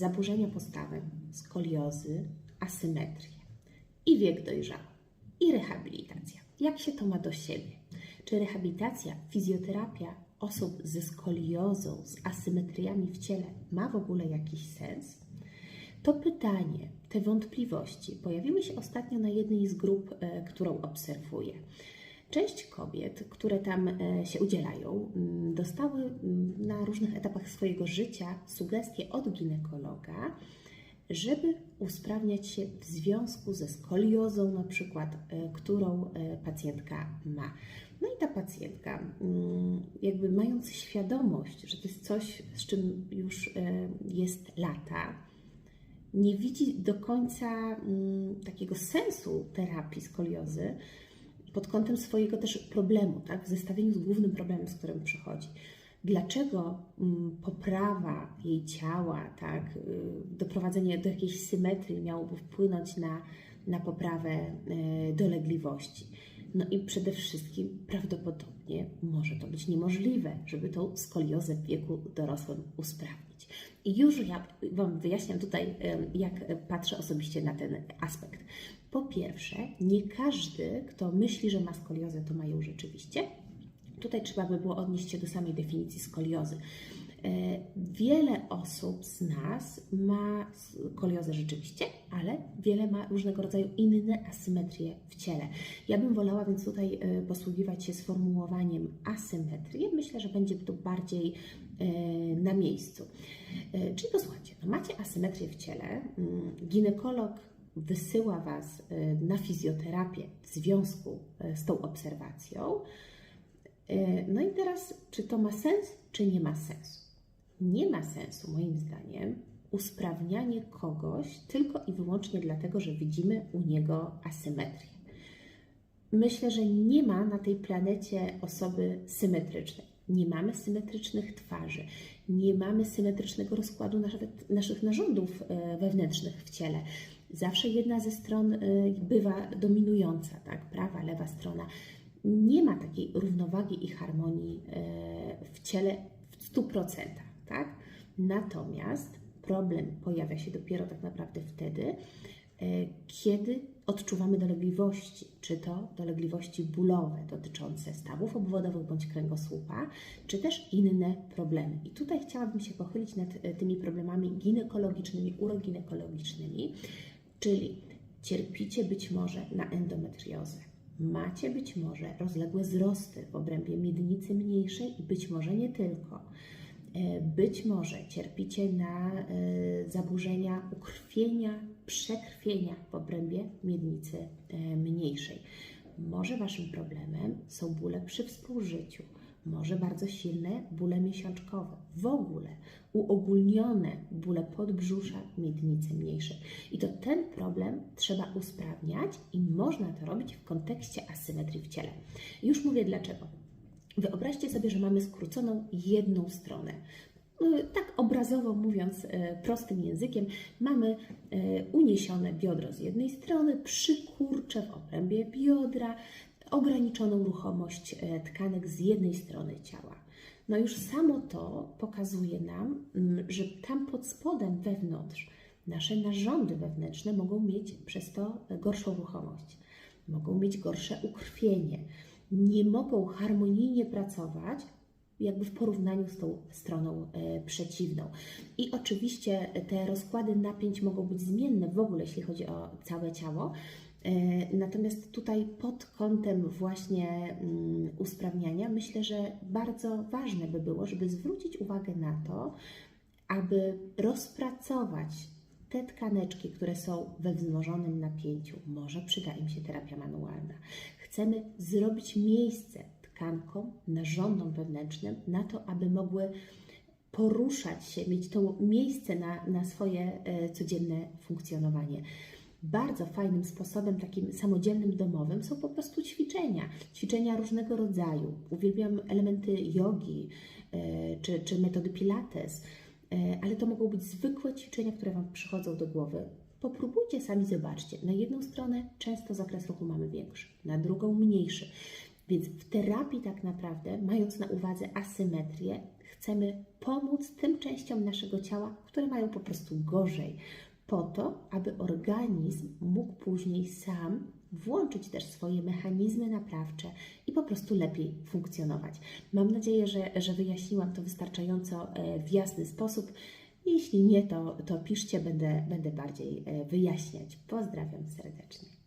zaburzenia postawy, skoliozy, asymetrię i wiek dojrzały i rehabilitacja. Jak się to ma do siebie? Czy rehabilitacja, fizjoterapia osób ze skoliozą, z asymetriami w ciele ma w ogóle jakiś sens? To pytanie, te wątpliwości pojawiły się ostatnio na jednej z grup, e, którą obserwuję. Część kobiet, które tam e, się udzielają, mm, dostały mm, na różnych etapach swojego życia sugestie od ginekologa, żeby usprawniać się w związku ze skoliozą, na przykład, e, którą e, pacjentka ma. No i ta pacjentka, mm, jakby mając świadomość, że to jest coś, z czym już jest lata, nie widzi do końca takiego sensu terapii skoliozy, pod kątem swojego też problemu, tak, w zestawieniu z głównym problemem, z którym przychodzi. Dlaczego mm, poprawa jej ciała, tak, y, doprowadzenie do jakiejś symetrii miałoby wpłynąć na, na poprawę y, dolegliwości? No i przede wszystkim prawdopodobnie może to być niemożliwe, żeby tą skoliozę w wieku dorosłym usprawnić. I już ja Wam wyjaśniam tutaj, jak patrzę osobiście na ten aspekt. Po pierwsze, nie każdy, kto myśli, że ma skoliozę, to ma ją rzeczywiście. Tutaj trzeba by było odnieść się do samej definicji skoliozy. E, wiele osób z nas ma skoliozę rzeczywiście, ale wiele ma różnego rodzaju inne asymetrie w ciele. Ja bym wolała więc tutaj e, posługiwać się sformułowaniem asymetrii. Myślę, że będzie to bardziej e, na miejscu. Czyli posłuchajcie, no macie asymetrię w ciele, mm, ginekolog wysyła Was na fizjoterapię w związku z tą obserwacją. No i teraz, czy to ma sens, czy nie ma sensu? Nie ma sensu, moim zdaniem, usprawnianie kogoś tylko i wyłącznie dlatego, że widzimy u niego asymetrię. Myślę, że nie ma na tej planecie osoby symetrycznej. Nie mamy symetrycznych twarzy, nie mamy symetrycznego rozkładu naszych narządów wewnętrznych w ciele zawsze jedna ze stron y, bywa dominująca, tak? Prawa, lewa strona. Nie ma takiej równowagi i harmonii y, w ciele w 100%, tak? Natomiast problem pojawia się dopiero tak naprawdę wtedy, y, kiedy odczuwamy dolegliwości, czy to dolegliwości bólowe dotyczące stawów obwodowych bądź kręgosłupa, czy też inne problemy. I tutaj chciałabym się pochylić nad tymi problemami ginekologicznymi, uroginekologicznymi, Czyli cierpicie być może na endometriozę. Macie być może rozległe wzrosty w obrębie miednicy mniejszej i być może nie tylko. E, być może cierpicie na e, zaburzenia ukrwienia, przekrwienia w obrębie miednicy e, mniejszej. Może Waszym problemem są bóle przy współżyciu, może bardzo silne bóle miesiączkowe, w ogóle uogólnione bóle podbrzusza, miednicy mniejszej. I to ten problem trzeba usprawniać i można to robić w kontekście asymetrii w ciele. Już mówię dlaczego. Wyobraźcie sobie, że mamy skróconą jedną stronę. No, tak obrazowo mówiąc, e, prostym językiem, mamy e, uniesione biodro z jednej strony, przykurcze w obrębie biodra, ograniczoną ruchomość e, tkanek z jednej strony ciała. No już samo to pokazuje nam, że tam pod spodem wewnątrz nasze narządy wewnętrzne mogą mieć przez to gorszą ruchomość, mogą mieć gorsze ukrwienie, nie mogą harmonijnie pracować jakby w porównaniu z tą stroną e, przeciwną. I oczywiście te rozkłady napięć mogą być zmienne w ogóle, jeśli chodzi o całe ciało, E, natomiast tutaj pod kątem właśnie mm, usprawniania myślę, że bardzo ważne by było, żeby zwrócić uwagę na to, aby rozpracować te tkaneczki, które są we wzmożonym napięciu. Może przyda im się terapia manualna. Chcemy zrobić miejsce tkankom, narządom wewnętrznym na to, aby mogły poruszać się, mieć to miejsce na, na swoje e, codzienne funkcjonowanie. Bardzo fajnym sposobem, takim samodzielnym, domowym są po prostu ćwiczenia. Ćwiczenia różnego rodzaju. Uwielbiam elementy jogi e, czy, czy metody pilates, e, ale to mogą być zwykłe ćwiczenia, które Wam przychodzą do głowy. Popróbujcie sami, zobaczcie. Na jedną stronę często zakres ruchu mamy większy, na drugą mniejszy. Więc w terapii tak naprawdę, mając na uwadze asymetrię, Chcemy pomóc tym częściom naszego ciała, które mają po prostu gorzej, po to, aby organizm mógł później sam włączyć też swoje mechanizmy naprawcze i po prostu lepiej funkcjonować. Mam nadzieję, że, że wyjaśniłam to wystarczająco e, w jasny sposób. Jeśli nie, to, to piszcie, będę, będę bardziej e, wyjaśniać. Pozdrawiam serdecznie.